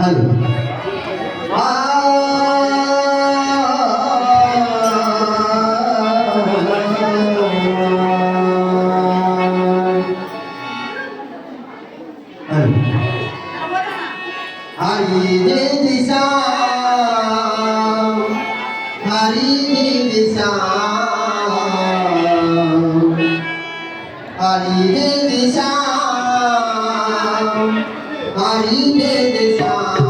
하늘 아이 내 대상 Hari de desa.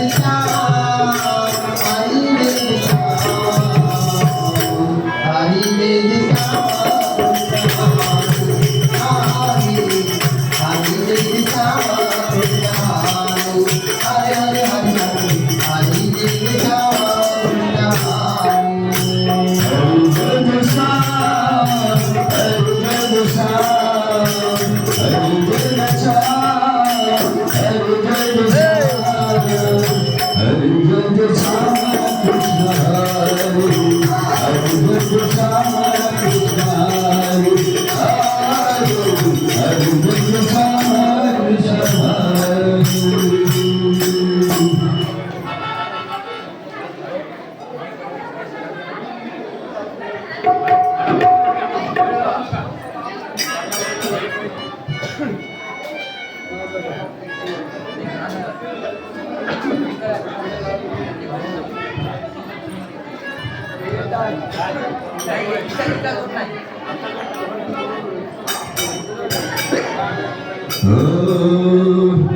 the time. Oh.